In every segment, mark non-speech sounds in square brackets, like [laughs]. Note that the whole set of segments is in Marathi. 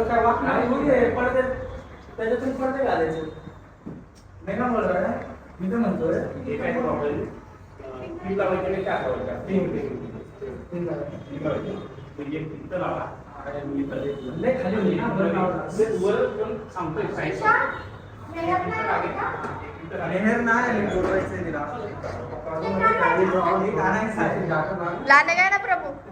काय वाक नाही पडदे त्याच्यातून पडदे घालायचे नाही ना बोलतोय ना मी तर म्हणतोय हे काय प्रॉब्लेम तीन लावायचे तीन तीन लावायचे म्हणजे एक तिथं लावा खाली होती ना वर पण सांगतोय साईज नाही लाने काय ना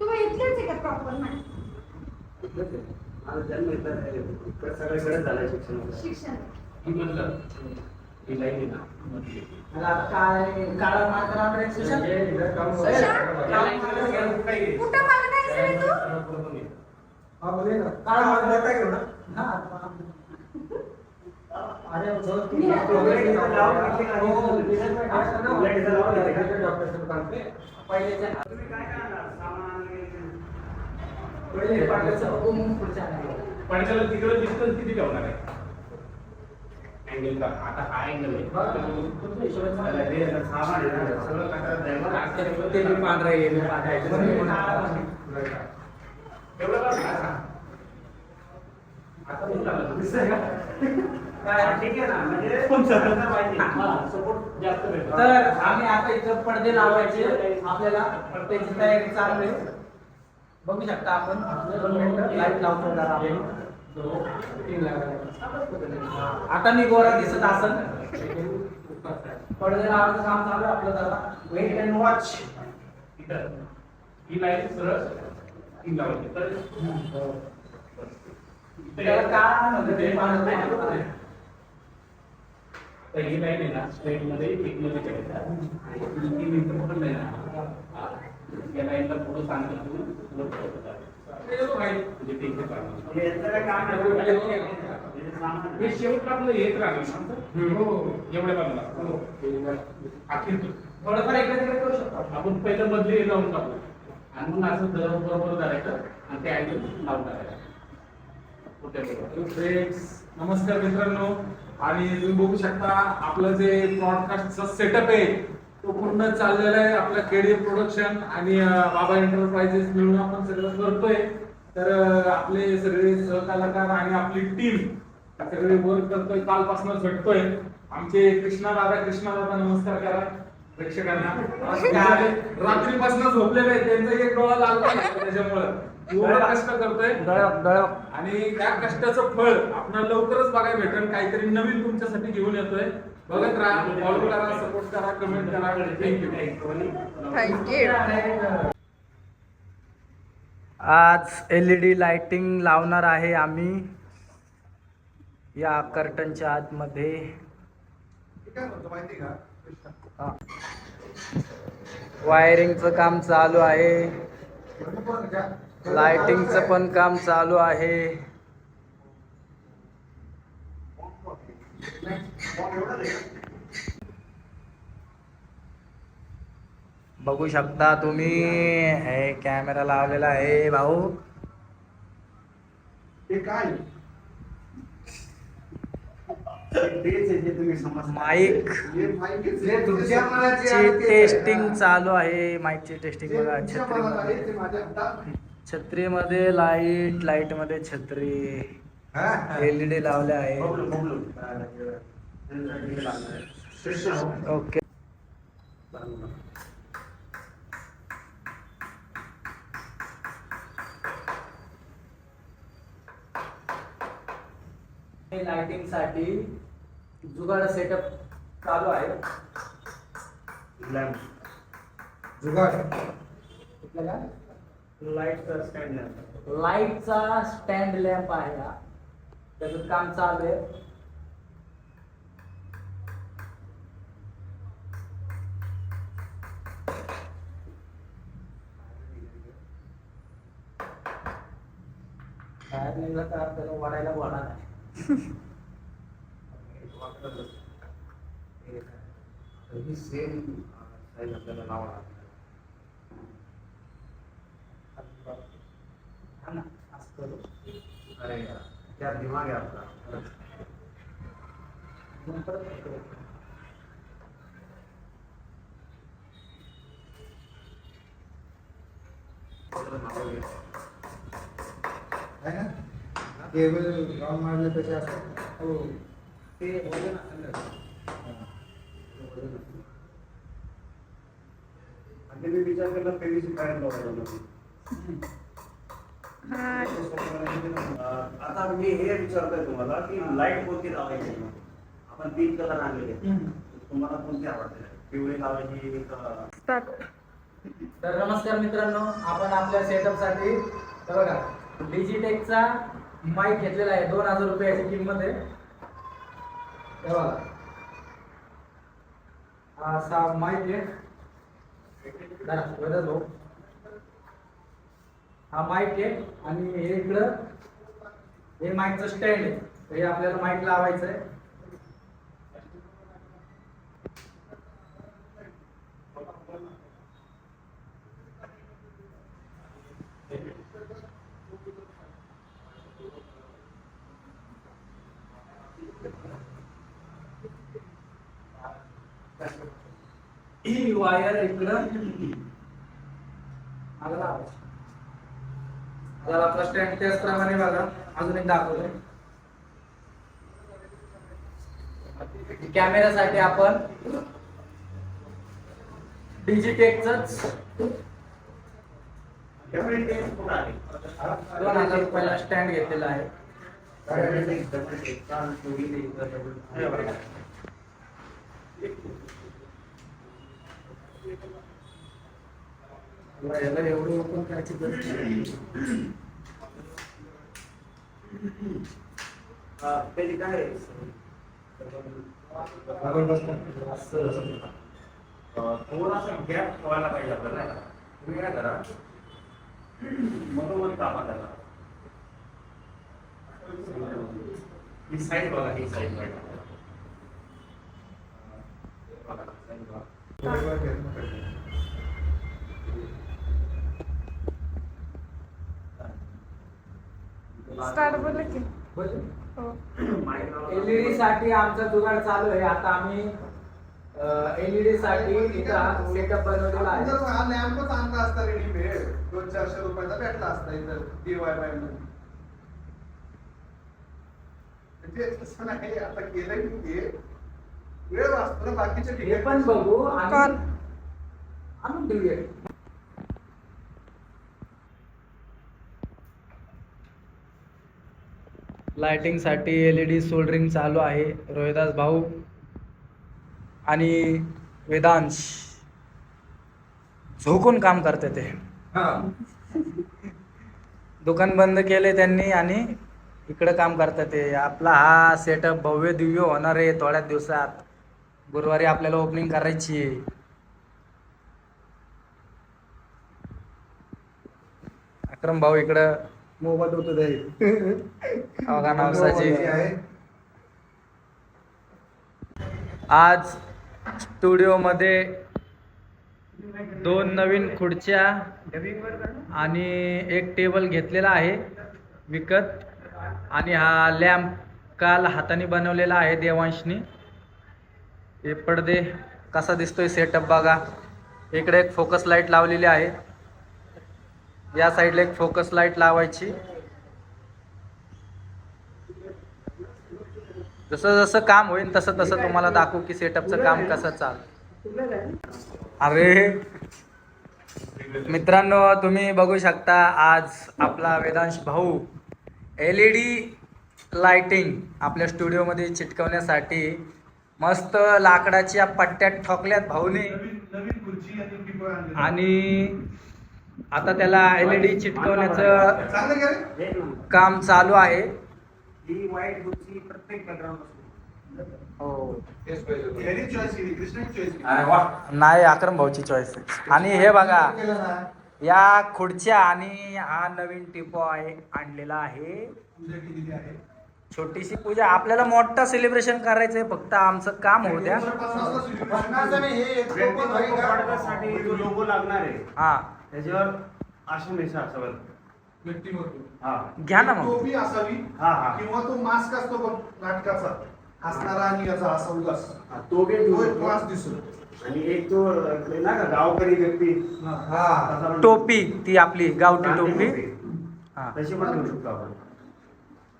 तुम्ही इथलेच आहे का प्रॉपर. माझा जन्म इथं सगळीकडे झालंय शिक्षण. शिक्षण. ही ही. कुठं हा. हा, हो, पहिले पाटाचं बघू, मग पुढच्या आणायला. पण त्याला तिकडं डिस्टन्स किती ठेवणार आहे. अँगल का? आता हा अँगल आहे. हे सगळं पांढरं पांढरं एवढं? आता म्हणजे हा, भेटतो. तर आम्ही आता इथं पडदे लावायचे. आपल्याला त्याची तयारी चालू आहे बघू शकता आपण. दोन मिनिटं लाइट लावतो जरा आपण. तीन लावायला. आता मी गोरा दिसत असन. पडदे लावायचं काम चालू आहे आपलं जरा. Wait and watch. He line सरळ. ही लावायची तर त्याला काय म्हणतात ते पाण्यात तर ही लाईन आहे ना स्ट्रेटमध्ये एक मध्ये. करायचं तीन मिनिटं पकडलं आहे ना हा. या लाईनला पुढं सांगतो. म्हणजे. हे शेवट आपलं येत राहणार हो. एवढ्या बाजूला. अखेर थोडंफार इकडे तिकडे करू शकतो. आपण. पहिलं मधले हे लावून टाकू. आणि मग असं दर बरोबर धरायचं आणि ते अँगल लावून टाकायचं फ्रेंड्स नमस्कार मित्रांनो. आणि तुम्ही बघू शकता आपलं जे ब्रॉडकास्टचा सेटअप आहे तो पूर्ण चाललेला आहे. आपलं केडी प्रोडक्शन आणि बाबा एंटरप्राइजेस मिळून आपण सगळं करतोय. तर आपले सगळे सहकलाकार आणि आपली टीम सगळे वर्क करतोय. कालपासूनच भेटतोय आमचे कृष्णा दादा कृष्णा दादा नमस्कार करा. प्रेक्षकांना. रात्रीपासून झोपलेले आहेत. त्यांचा एक डोळा लागला त्याच्यामुळं. कष्ट करतोय. आणि त्या कष्टाचं फळ आपल्याला लवकरच बघायला भेटेल काहीतरी नवीन तुमच्यासाठी घेऊन येतोय. बघत राहा फॉलो करा सपोर्ट करा कमेंट करा. थँक्यू थँक्यू आज एल ई डी लाइटिंग लावणार आहे आम्ही. या कर्टनच्या आतमध्ये. वायरिंगचं काम चालू आहे. लाइटिंगचं पण काम चालू आहे. बघू शकता तुम्ही. हे कॅमेरा लावलेला आहे भाऊ. माईक. ची टेस्टिंग चालू आहे. माईकची टेस्टिंग बघा. छत्रीमध्ये छत्रीमध्ये लाइट लाइटमध्ये छत्री एलईडी लावले आहे. ओके लाइटिंगसाठी जुगाड सेटअप चालू आहे. कुठलं काय? लाईटचा स्टँड लॅम्प आहे हा. त्याचं काम चालू आहे. बाहेर त्याला तर आपल्याला वाढायला वाढा ही सेम साईज आपल्याला लावणार अरे यार, क्या दिमाग आहे आपला. नंतर परत करू. केबल राऊंड मारले तसे असतात हो. ते वजन असेल ना. आणि मी विचार केला पाईप लावायला आता मी हे विचारतोय तुम्हाला की लाइट कोणती लावायची? आपण तीन कलर आणलेले. आहेत. तुम्हाला कोणती आवडते? पिवळी लावायची तर नमस्कार मित्रांनो आपण आपल्या सेटअपसाठी तर बघा डिजिटेकचा माईक घेतलेला आहे. दोन हजार रुपयाची किंमत आहे. हे बघा. असा माईक आहे. जरा भाऊ. हा माईक आहे आणि हे इकडं हे माईकचं स्टँड आहे. हे आपल्याला माईक लावायचं आहे. ही वायर इकडं आलं. जर आपला स्टँड त्याचप्रमाणे बघा. अजून एक दाखवतोय. कॅमेऱ्यासाठी आपण डिजिटेकच दोन हजार रुपयाला स्टँड घेतलेला आहे. डबल टेप डबल टेप काल चोरी नाही, इथं डबल टेप. हे बघा. याला एवढं ओपन करायची गरज नाही. हा, काय थोडासा गॅप ठेवायला पाहिजे आपल्याला? तुम्ही काय करा? मधोमध कापा त्याला. ही साईड बघा ही साईड बघा बघा, side बघा. स्टार्ट बोल की बोल. हो माईक लावा. एलईडी साठी आमचा जुगाड चालू आहे. आता आम्ही एलईडी साठी इथं सेटअप बनवलेला आहे. हा लॅम्पच आणला असता रेडीमेड दोन चारशे रुपयाचा भेटला असता इथं डीवाय बाय म्हणजे तसं नाही आता केलं की हे वेळ वाचतो ना बाकीच्या हे पण बघू. आणि आणून देऊया. लाइटिंगसाठी एलईडी सोल्डरिंग चालू आहे. रोहिदास भाऊ आणि वेदांश. झोकून काम करते ते. दुकान बंद केले त्यांनी आणि इकडं काम करतात ते. आपला हा सेटअप भव्य दिव्य होणार आहे थोड्याच दिवसात. गुरुवारी आपल्याला ओपनिंग करायची अक्रम भाऊ इकडं मोबाईल होतो अवघा नवसाची आज स्टुडिओमध्ये दोन नवीन खुर्च्या आणि एक टेबल घेतलेला आहे विकत. आणि हा लॅम्प काल हाताने बनवलेला आहे देवांशनी. हे पडदे कसा दिसतोय सेटअप बघा. इकडे एक फोकस लाइट लावलेली आहे. या साईडला एक फोकस लाइट लावायची. जसं जसं काम होईल तसं तसं तुम्हाला दाखवू की सेटअपचं काम कसं चाल. अरे मित्रांनो तुम्ही बघू शकता आज आपला वेदांश भाऊ एल ई डी लाइटिंग आपल्या स्टुडिओमध्ये चिटकवण्यासाठी मस्त लाकडाच्या पट्ट्यात ठोकल्यात भाऊने. आणि आता त्याला एल ई डी चिटकवण्याचं. काम चालू आहे. ही हो. नाही अक्रम भाऊची चॉईस आहे. आणि हे बघा या खुर्च्या आणि हा नवीन टिपो आहे आणलेला आहे. छोटीशी पूजा. आपल्याला मोठं सेलिब्रेशन करायचंय फक्त आमचं काम होऊ द्या. हे. हा त्याच्यावर आशा मिश्रा सगळं. व्यक्तिमत्व हा. घ्या ना मग. टोपी असावी हा हा. किंवा तो मास्क असतो बघ नाटकाचा. असणारा आणि याचा असा उदास हा, तो बी तो एक घेऊ. मास्क दिसतो. आणि एक तो ना का गावकरी व्यक्ती. हा. तसा पण- टोपी ती आपली गावठी टोपी. हा. तशी पण ठेवू शकतो आपण.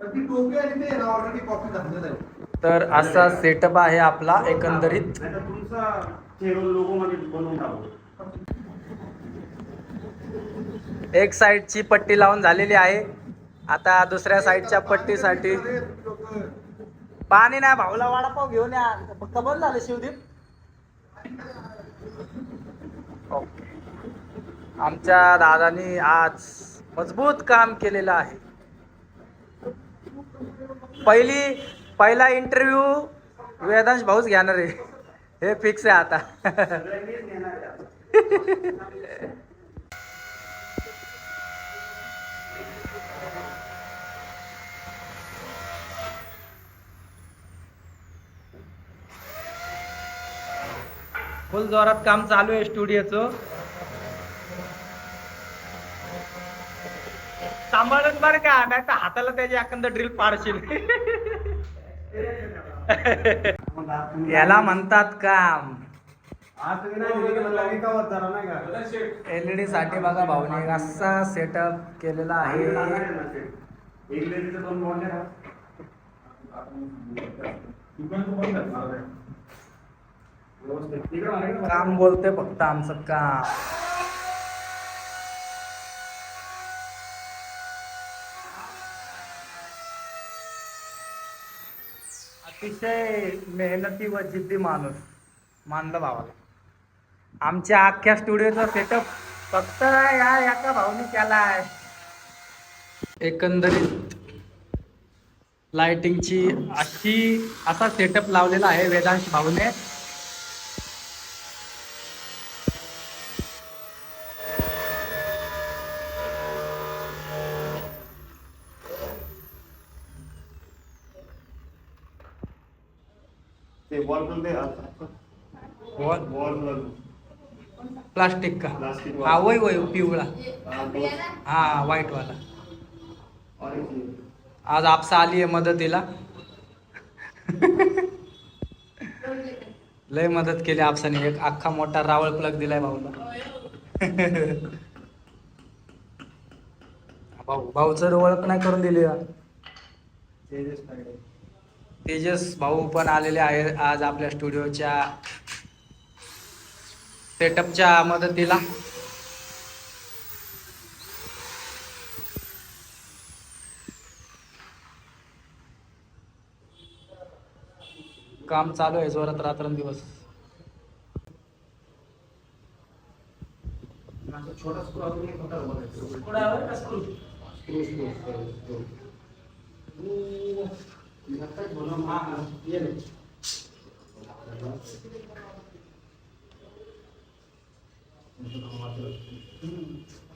तर ती टोपी आणि ते ऑलरेडी कॉपी घातलेलं आहे. तर असा सेटअप आहे आपला एकंदरीत. तुमचा चेहरा लोगो मध्ये बनवून टाकू. एक साईडची पट्टी लावून झालेली आहे. आता दुसऱ्या साईडच्या पट्टीसाठी. पाणी नाही भाऊला वाडापाव घेऊन या. फक्त बंद झालं शिवदीप? ओके. आमच्या दादानी आज मजबूत काम केलेलं आहे. पहिली पहिला इंटरव्ह्यू वेदांश भाऊच घेणार आहे. हे फिक्स आहे आता [laughs] सगळ्यांनीच घेणार आहे आता. फुल जोरात काम चालू आहे स्टुडिओचं. सांभाळून बरं का नाही तर हाताला त्याची एखादा ड्रिल पाडशील. याला म्हणतात काम. एलईडी साठी बघा भाऊने असा सेटअप केलेला आहे. एक लेडीचं दोन काम बोलते फक्त आमचं काम. अतिशय मेहनती व जिद्दी माणूस मानलं भावाला. आमच्या अख्ख्या स्टुडिओचा सेटअप फक्त या एका केला केलाय. एकंदरीत लाइटिंगची अशी असा सेटअप लावलेला आहे वेदांश भाऊने. ते वॉल पण ते वॉल? वॉल प्लास्टिक का? Plastic हा वाला. वय वय पिवळा. हा व्हाईट वाला आज आपसा आली आहे मदतीला. लय मदत केली आपसाने. एक अख्खा मोठा रावळ प्लग दिलाय भाऊला. भाऊ भाऊचं ओळख नाही करून दिली? तेजस भाऊ पण आलेले आहे आज आपल्या स्टुडिओच्या सेटअपच्या मदतीला. काम चालू आहे जोरात रात्रंदिवस. छोटा स्क्रू अजून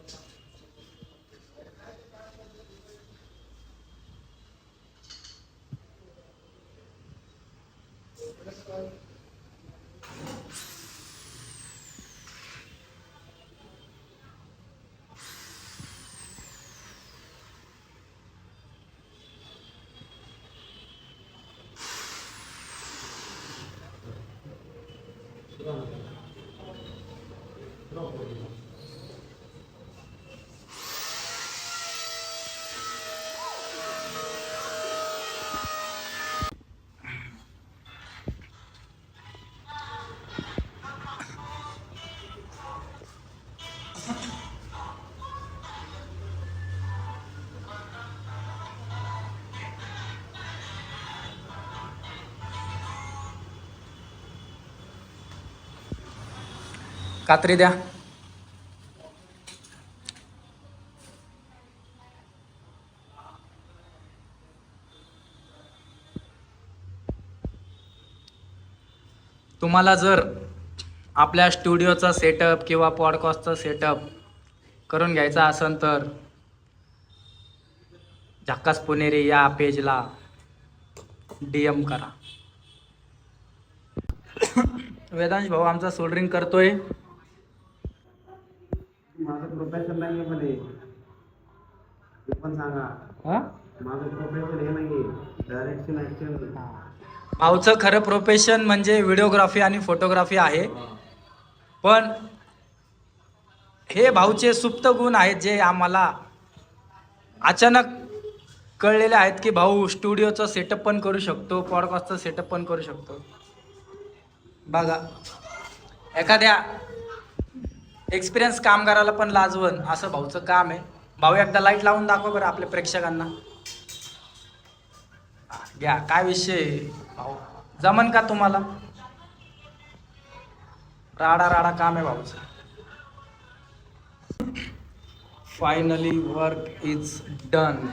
कात्री द्या. तुम्हाला जर आपल्या स्टुडिओचा सेटअप किंवा पॉडकास्टचा सेटअप करून घ्यायचा असेल तर झक्कास पुणेरी या पेजला डी एम करा. वेदांश भाऊ आमचा सोल्डरिंग करतोय. माझं प्रोफेशन नाही आहे मध्ये. ते पण सांगा. हा? माझं प्रोफेशन हे नाही आहे. डायरेक्शन भाऊचं खरं प्रोफेशन म्हणजे व्हिडिओग्राफी आणि फोटोग्राफी आहे. पण हे भाऊचे सुप्त गुण आहेत जे आम्हाला अचानक कळलेले आहेत की भाऊ स्टुडिओचं सेटअप पण करू शकतो पॉडकास्टचं सेटअप पण करू शकतो. बघा. एखाद्या एक्सपिरियन्स कामगाराला पण लाजवण असं भाऊचं काम आहे. भाऊ एकदा लाइट लावून दाखवा बरं आपल्या प्रेक्षकांना. घ्या काय विषय भाऊ जमन का तुम्हाला? राडा राडा काम आहे भाऊचं. फायनली वर्क इज डन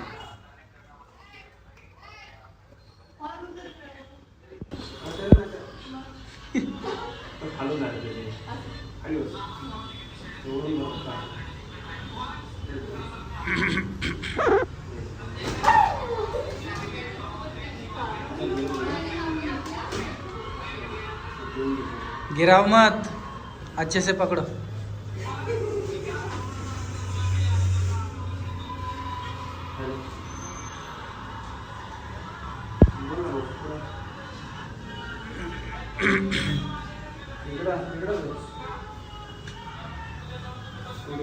खालून काम. गिराव मत अच्छे से पकड़ो What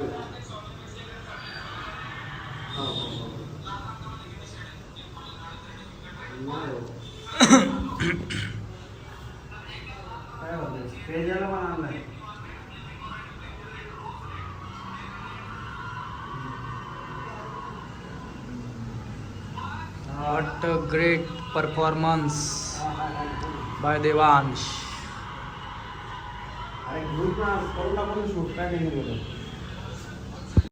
a great performance by Devansh अरे ग्रुप ना करून टाकून शूट काय नाही गेलं